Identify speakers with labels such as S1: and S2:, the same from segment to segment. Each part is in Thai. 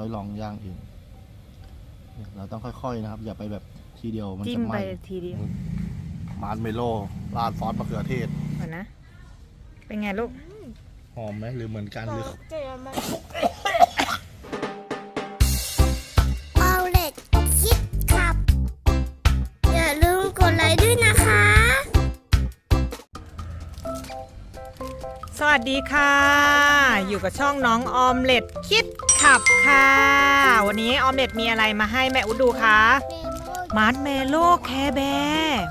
S1: เขาลองย่างเองเนี่ยเราต้องค่อยๆนะครับ อย่าไปแบบทีเดียวมัน
S2: จิ้
S1: จะ
S2: ม
S1: ไห
S2: ไป
S1: ม้
S2: ทีเดียว
S1: มาร์ชเมลโล่ราดซอสมะเขือเทศ
S2: ก่อนนะ เป็นไงลูก
S1: หอมไหมหรือเหมือนกันหรือ
S3: เจอมัน
S2: สวัสดีค่ะ อยู่กับช่องน้องออมเล็ตคิดขับค่ะ วันนี้ออมเล็ตมีอะไรมาให้แม่อุดดูคะมาร์ชเมลโล่แคร์แบร์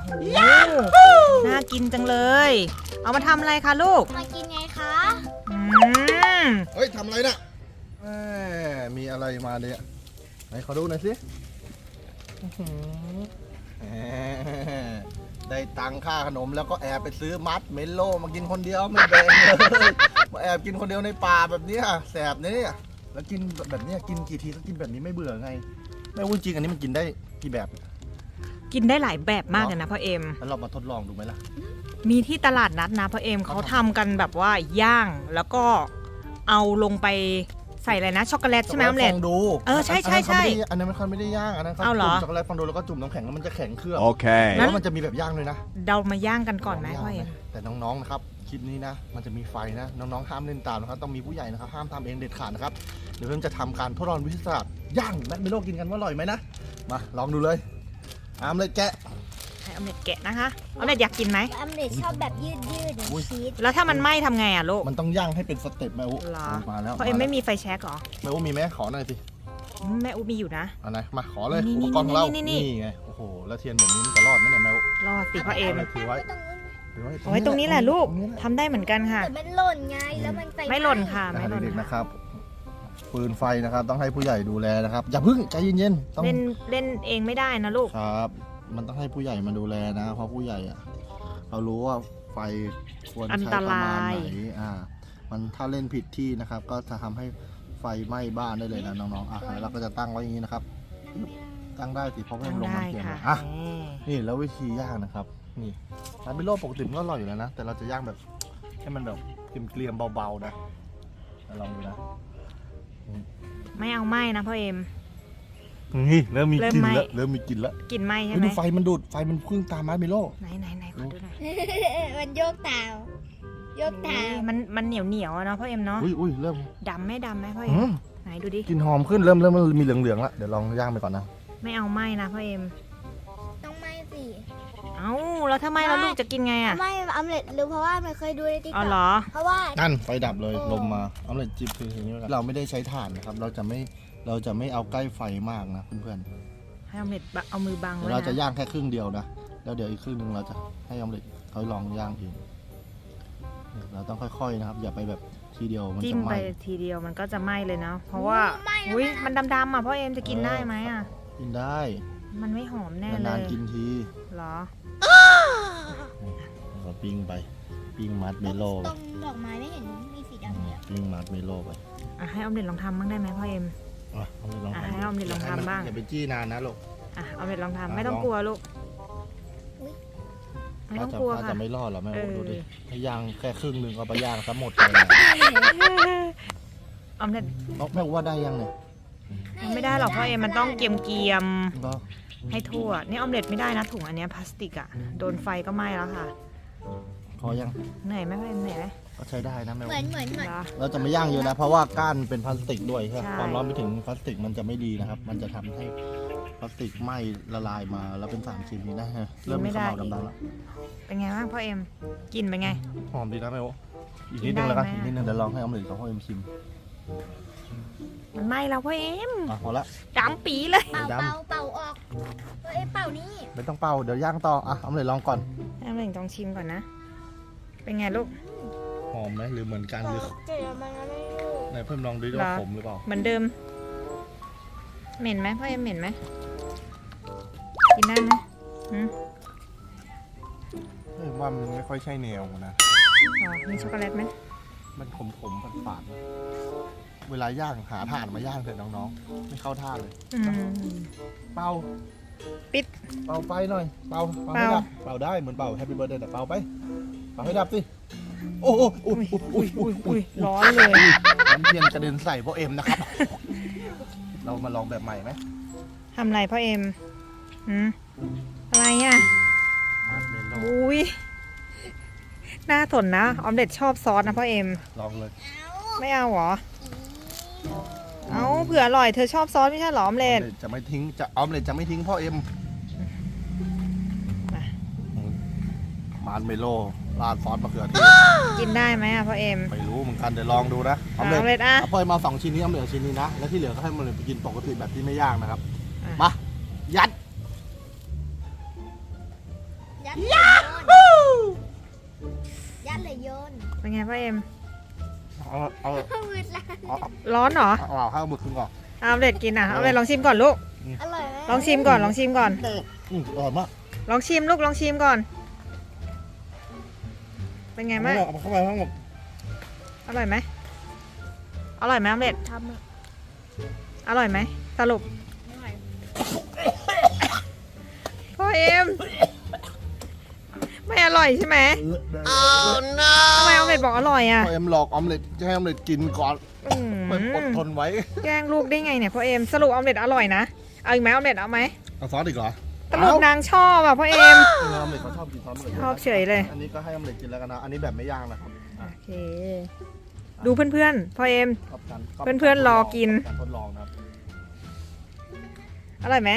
S2: โอ้โหน่ากินจังเลย เอามาทำอะไรคะลูก
S4: มากินไงคะ
S2: อืม
S1: เฮ้ยทำอะไรนะแหมมีอะไรมาเนี่ยไหนขอดูหน่อยสิแหม ได้ตังค่าขนมแล้วก็แอบไปซื้อมัดเมลโล่มากินคนเดียวไม่แบ่งเลยมาแอบกินคนเดียวในป่าแบบเนี้ยแสบเนี่ยแล้วกินแบบเนี้ยกินกี่ทีก็กินแบบนี้ไม่เบื่อไงไม่วุ้นจริงอันนี้มันกินได้กี่แบบ
S2: กินได้หลายแบบมากเลยนะพ่อเอ็ม
S1: แล้วเรามาทดลองดูไหมล่ะ
S2: มีที่ตลาดนัดนะพ่อเอ็มเขาทำกันแบบว่าย่างแล้วก็เอาลงไปใส่อะไรนะช็อกโกแลตใช่ไหมออมเล็ต
S1: ฟองดู
S2: เออใช่ใช่ใช่
S1: อันนั้นเขาไม่ได้ย่างอันนั้นเขา
S2: เอาเหรอ
S1: จุ่มช็อกโกแลตฟองดูแล้วก็จุ่มน้ำแข็งแล้วมันจะแข็งเคลือบ
S5: Okay.
S1: แล้วมันจะมีแบบย่างด้วยนะ
S2: เรามาย่างกันก่อนไหมพ่อเอ็ม
S1: แต่น้องๆนะครับคลิปนี้นะ มันจะมีไฟนะน้องๆห้ามเล่นตามนะครับต้องมีผู้ใหญ่นะครับห้ามทำเองเด็ดขาดนะครับเดี๋ยวเพิ่มจะทำการทดลองวิทยาศาสตร์ย่างแมคเมโลกินกันว่าอร่อยไหมนะมาลองดูเลยอามเลยแกะ
S2: ให้ออมเล็ตแกะนะคะออมเล็ตอยากกินไหม
S4: อัมเล็ตชอบแบบยืดยืด
S1: อุ้ย
S4: ชีส
S2: แล้วถ้ามันไหม้ทำไงอะลูก
S1: มันต้องย่างให้เป็นสเต็ปแม่อุ
S2: เหรอ
S1: มาแล้ว
S2: พ่อเอ็มไม่มีไฟแช็กเหรอ
S1: แม่อุมีไหมขอหน่อยสิ
S2: อืมแม่อุมีอยู่นะ
S1: เอันไหนมาขอเลย
S2: นี่
S1: อุ
S2: นี่
S1: ปกรณ์ของเรา
S2: นี่
S1: นี่
S2: นี่
S1: ไงโอ้โหแล้วเทียนแบบนี้มันจะรอดไหมเนี่ยแม่อุ
S2: รอดสิพ่อเอ็มา
S1: ถือไว้
S4: ตรงนู้น
S1: ถือไว้
S2: เอาไว้ตรงนี้แหละลูก
S1: ตรงนี้แหละ
S2: ทำได้เหมือนกันค่ะ
S4: แต่มันหล่นไงแล้วมันไฟ
S2: ไม่หล่นค่ะ
S1: นะ
S2: ไม่หล่น
S1: เด็กๆ
S2: ค่ะ
S1: นะครับปืนไฟนะครับ ต้องให้ผู้ใหญ่ดูแลนะครับ อย่าพึ่งใจเย็นๆต้อง
S2: เล่นเล่นเองไม่ได้นะลูก
S1: ครับ มันต้องให้ผู้ใหญ่มาดูแลนะ เพราะผู้ใหญ่อะเขารู้ว่าไฟควร
S2: อัน
S1: ใช้
S2: ต
S1: ประ
S2: รา
S1: มาณ
S2: ย
S1: ไหนอ่า มันถ้าเล่นผิดที่นะครับ ก็จะทำให้ไฟไหม้บ้านได้เลยนะน้องๆอะแล้วเราก็จะตั้งไว้อย่างนี้นะครับ ตั้งได้สิเพราะว่า
S2: ตั้ง
S1: ลง
S2: ได้
S1: น้ำเทียน
S2: ค่ะ
S1: เลยอะ
S2: นี่
S1: นี่แล้ววิธีย่างนะครับ นี่ร้านบิโลปกติมันก็อร่อยอยู่แล้วนะ แต่เราจะย่างแบบ ให้มันแบบเกลียมๆเบาๆนะลองดูนะ
S2: ไม่เอาไหม้นะพ่อเอ็ม
S1: นี่เริ่มมี
S2: เริ่ม
S1: กลิ่น
S2: ไหม้
S1: แล้วเริ่มมีกลิ่นแล้ว
S2: กินไหม้ใช่
S1: เฮ้ย
S2: ไหม
S1: ดูไฟมันดูดไฟมันพุ่งตามมาร์ชเมลโล่
S2: ไหนไหนไหนขอดูหน่อย
S4: มันโยกตามโยกตาม
S2: มันมันเหนียวเหนียวๆอะเนาะพ่อเอ็มเนาะ
S1: อุ้ยอุ้ยเริ่ม
S2: ดำไหม่ดำไหมพ่อ
S1: อื
S2: เอ็ม
S1: ม
S2: ไหนดูดิ
S1: กลิ่นหอมขึ้นเริ่มเริ่มมีเหลืองๆแล้วเดี๋ยวลองย่างไปก่อนนะ
S2: ไม่เอาไหม้นะพ่อเอ็ม
S4: ต้องไม่สิ
S2: เอ้าแล้วถ้าไหม้แล้วลูกจะกินไงอะ
S4: ไม่อัมเล็ตรู้เพราะว่ามันเคยดูในติ๊ก
S2: เอา
S4: ต็
S2: เหร
S4: อก
S2: อ
S4: เพราะว่า
S1: นั่นไฟดับเลย
S4: โอ้
S1: ลมมาเอาเลยจิบคืออย่างนี้แล้วกันเราไม่ได้ใช้ถ่านนะครับ เราจะไม่เราจะไม่เอาใกล้ไฟมากนะเพื่อน
S2: ให้ออมเล็ตบะเอามือบัง
S1: ๆ
S2: ไว้
S1: เดี๋ยวเราจะ
S2: นะ
S1: ย่างแค่ครึ่งเดียวนะแล้วเดี๋ยวอีกครึ่งหนึ่งเราจะให้ออมเล็ตเขาลองย่างเองเนี่ยเราต้องค่อยๆนะครับ อย่าไปแบบทีเดียวมัน
S2: จิ้
S1: จะ
S2: ม
S1: ไห
S2: ไป
S1: ม้
S2: ทีเดียวมันก็จะไหม้เลยเนาะเพราะว่า
S4: ไม่แล้ว
S2: อุ้ย
S4: นะ
S2: มันดำๆอะพ่อเอ็มจะกินได้ไหมอะ
S1: กินได้
S2: มันไม่หอมแน่เล
S1: นาน
S2: ย
S1: ๆกินที
S2: เหรอ
S1: เราปิ้งไป ปิ้งมัดเมโล่
S4: ต
S1: ไป
S4: รงดอกไม้ไม่เห็นมีสีดำเลยอะ
S1: ปิ้งมัดเมโล่ไป
S2: อะให้ออมเล็ตลองทำบ้างได้ไหมพ่อเอ็ม
S1: อะเอาเลยลอง
S2: อะ
S1: ทำ
S2: ให้ออมเล็ตลองทำบ้าง
S1: อย่าไปจี้นานนะลูก
S2: อะออมเล็ตลอง
S1: อะ
S2: ทำไม่ต้อง
S1: ลอง
S2: กลัวลูกไม่
S1: ถ้า
S2: ต้อง
S1: จะ
S2: กลัว
S1: ถ้า
S2: ค่ะ
S1: จะไม่รอดหรอแม่
S2: เออ
S1: ดูดิให้ย่างแค่ครึ่งหนึ่งเอาไปย่างซะหมดเลยอะ
S2: ออมเล็ต
S1: น้องแม่ว่าได้ยังเนี่ย
S2: มันไม่ได้หรอกพ่อเอ็มมันต้องเกรียมเกียม
S1: ก็
S2: ๆให้ทั่วนี่ออมเล็ตไม่ได้นะถุงอันเนี้ยพลาสติกอะโดนไฟก็ไหม้แล้วค่ะ
S1: พอยัง
S2: เหนื่อยไหมพ่อเอ็มเหนื่อยไหม
S1: ก็ใช้ได้นะแม่
S4: เหมือนเหมือนเหมือน
S2: เหรอ
S1: เราจะไม่ย่างเยอะนะ เพราะว่าก้านเป็นพลาสติกด้วยใช่ไหม
S2: ใช่
S1: ความร้อนไปถึงพลาสติกมันจะไม่ดีนะครับ มันจะทำให้พลาสติกไหม้ละลายมาแล้วเป็นสารเคมีได้ฮะเริ่มมีขมเหลาวดำๆแล้ว
S2: เป็นไงบ้างพ่อเอ็มกินเป็นไง
S1: หอมดีนะแม่โออีกนิดนึงแล้วกัน
S2: ได้
S1: อีก
S2: ไหม
S1: นิดนึงเดี๋ยวลองให้ออมเล็ตกับพ่อเอ็มชิม
S2: มันไหม้แล้วพ่อเอ็ม
S1: อะพอละ
S2: ดำปีเลย
S4: เป่า
S1: ดำ
S4: เป่าเป่าออกเอ้ยเป่านี่
S1: ไม่ต้องเป่าเดี๋ยวย่างต่ออะออมเล็ตลองก่อน
S2: ออมเล็ตต้องชิมก่อนนะ เป็นไงลูก
S1: หอมไหมหรือเหมือนกันหรือ
S4: เจอมันอะไรอยู่
S1: ไหนเพิ่มลองดูดิว่าขมหรือเปล่า
S2: เหมือนเดิม เหม็นไหมพ่อเอ็มเหม็นไหมกินได้ไหมหืม
S1: เฮ้ยว่ามันไม่ค่อยใช่แนวนะ
S2: อ๋อมีช็อกโกแลตไหม
S1: มันขมขมๆฝาดๆ เวลาย่างหาถ่านมาย่างเถอะน้องๆ ไม่เข้าท่าเลย
S2: อืม
S1: เป่า
S2: ปิด
S1: เป่าไฟหน่อย เป่าเป่าให้
S2: เป่า
S1: ดับ เป่าได้เหมือนเป่าแฮปปี้เบิร์ดเดย์แต่เป่าไป เป่าให้ดับสิ โอ้โหอุ้ยอุ้ยอุ้ยอุ้ย
S2: อุ้ยร้อนเลย
S1: น้ำเทียนกระเด็นใส่พ่อเอ็มนะครับ เรามาลองแบบใหม่ไหม
S2: ทำอะไรพ่อเอ็มหืมอะไรอะ
S1: มัดเมลโล่
S2: อุ้ยน่าสนนะ ออมเล็ตชอบซอสนะพ่อเอ็ม
S1: ลองเลย
S2: ไม่เอาเหรอ เอาเผื่ออร่อยเธอชอบซอสไม่ใช่เหรอออมเล็ต
S1: จะไม่ทิ้งจะออมเลยจะไม่ทิ้งพ่อเอ็ม
S2: มา
S1: มาร์เมลโล่ราดซอสมะเขือเทศ
S2: กินได้ไหมอะพ่อเอ็ม
S1: ไม่รู้เหมือนกันเดี๋ยวลองดูนะออม
S2: เอา
S1: เล็
S2: เลยอะ
S1: เอาพ่อเอ็มมาสองชิ้นนี้ออมเล็ตเอาชิ้นนี้นะแล้วที่เหลือก็ให้มันเลยไปกินปกติแบบที่ไม่ยากนะครับ
S2: อะ
S1: มายัด
S4: ยัดเลยโยนยัดเลยโยน
S2: เป็นไงพ่อเอ็ม
S1: เอาเอา
S4: ข้าวมืดละ
S1: เอาเอา
S2: ร้อนเหรอ
S1: เอาเอาข้าวหมึกขึ้นก่อน
S2: เอาออมเล็ตกินอะเอาออมเล็ตลองชิมก่อนลูก
S4: อร่อยไหม
S2: ลองชิมก่อน ลองชิมก่อน
S1: อืมอร่อยมาก
S2: ลองชิมลูก ลองชิมก่อน เป็นไงบ้าง
S1: เอาเข้าไปข้างหมด
S2: อร่อยไหมอร่อยไหมออมเล็ต
S4: ทำอะ
S2: อร่อยไหมสรุป
S4: อร่อย
S2: พ่อเอ็ม ไม่อร่อยใช่ไหมทำไมออมเล็ตบอกอร่อยอะ
S1: พ่อเอ็มหลอกออมเล็ตจะให้ออมเล็ตกินก่อน
S2: อืม
S1: เปิดอดทนไว้
S2: แกล้งลูกได้ไงเนี่ยพ่อเอ็มสรุปออมเล็ตอร่อยนะเอาอีกไหมออมเล็ตเอาไหม
S1: เอาซอสอีกเหรอ
S2: สรุปนางชอบอะพ่อเอ็ม
S1: เออออมเล็ตเขาชอบกินซอสมะเขือเทศ
S2: ชอบเฉยเลย
S1: อันนี้ก็ให้ออมเล็ตกินแล้วกันนะ อันนี้แบบไม่ย่างนะครับอะ
S2: โอเค ดูเพื่อนๆพ่อเอ็ม
S1: ชอบกัน
S2: เพื่อนๆรอกิน
S1: การทดลองนะครับ
S2: อร่อยไหม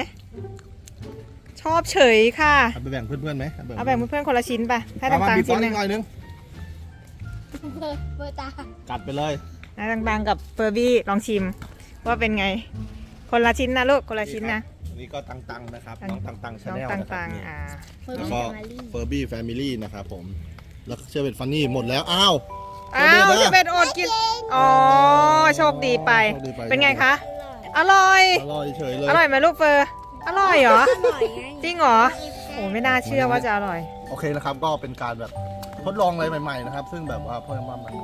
S2: ชอบเฉยค่ะ
S1: เอาไปแบ่งเพื่อนๆไหม
S2: เอาแบ่งเพื่อนๆคนละชิ้นไปให้
S1: เอามา
S2: ต่าง
S1: บีบ
S2: ๆ
S1: ซ
S2: ชิ้
S1: อนส
S2: ห
S1: อี
S2: นึ่ง
S1: กหน่อยนึง
S4: เบอร์เบอร์ตา
S1: กัดไปเลย
S2: ให้ต่างๆกับเฟอร์บี้ลองชิม ว่าเป็นไง คนละชิ้นนะลูกคนละชิ้นนะ
S1: อันนี้ก็ตังๆนะครับ
S2: ตัง
S1: น้องตังๆชา
S2: น้อง
S1: แนล
S2: ต
S1: นะครับ่า
S2: ง
S1: นี่
S2: ๆอ่า
S4: เบอร์
S1: แล้ว
S4: บี้
S1: ก็
S4: มารี
S1: เฟอร์บี้แฟมิลี่นะครับผมแล้วเชื่อเป็นฟันนี่หมดแล้วอ้าว
S2: อ้าว
S1: เดี๋ยวนะ
S2: จะเป็นอดกินอ๋อโชคดีไป
S1: โชคดีไป
S2: เป็นไงคะ อร่อย
S1: อร่อยเฉยเลย
S2: อร่อยไหมลูกเฟอร์ อร่อยเหรอ
S4: อร่อยไง
S2: จริงเหรอ โอ้ไม่น่าเชื่อว่าจะอร่อย
S1: โอเคนะครับ ก็เป็นการแบบทดลองอะไรใหม่ ๆ นะครับ ซึ่งแบบว่าพ่อเอ็มว่ามัน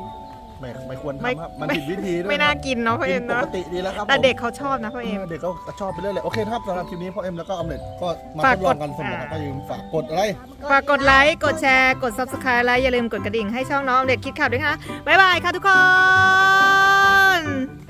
S1: ไม่ไม่ควร
S2: ไม่
S1: ทำครับ มันผิดวิธีด้วย
S2: ไม่น่ากินเนาะพ่อเอ็ม
S1: กินป
S2: เนาะ
S1: กติดีแล้วครับ
S2: แต่
S1: ผม
S2: เด็กเขาชอบนะพ่อเอ็ม
S1: เด็กก็ชอบไปเรื่อยเลยโอเคนะครับสำหรับคลิปนี้พ่อเอ็มแล้วก็ออมเล็ตก็มา
S2: ฝาก
S1: ทดลองกัน
S2: กด
S1: สนุกนะครับ
S2: อ่า
S1: ก็อย่าลืมฝากกดอะไร
S2: ฝากกดไลค์ กดแชร์ กด subscribe และอย่าลืมกดกระดิ่งให้ช่องน้องเด็กคิดขับด้วยค่ะบ๊ายบายค่ะทุกคน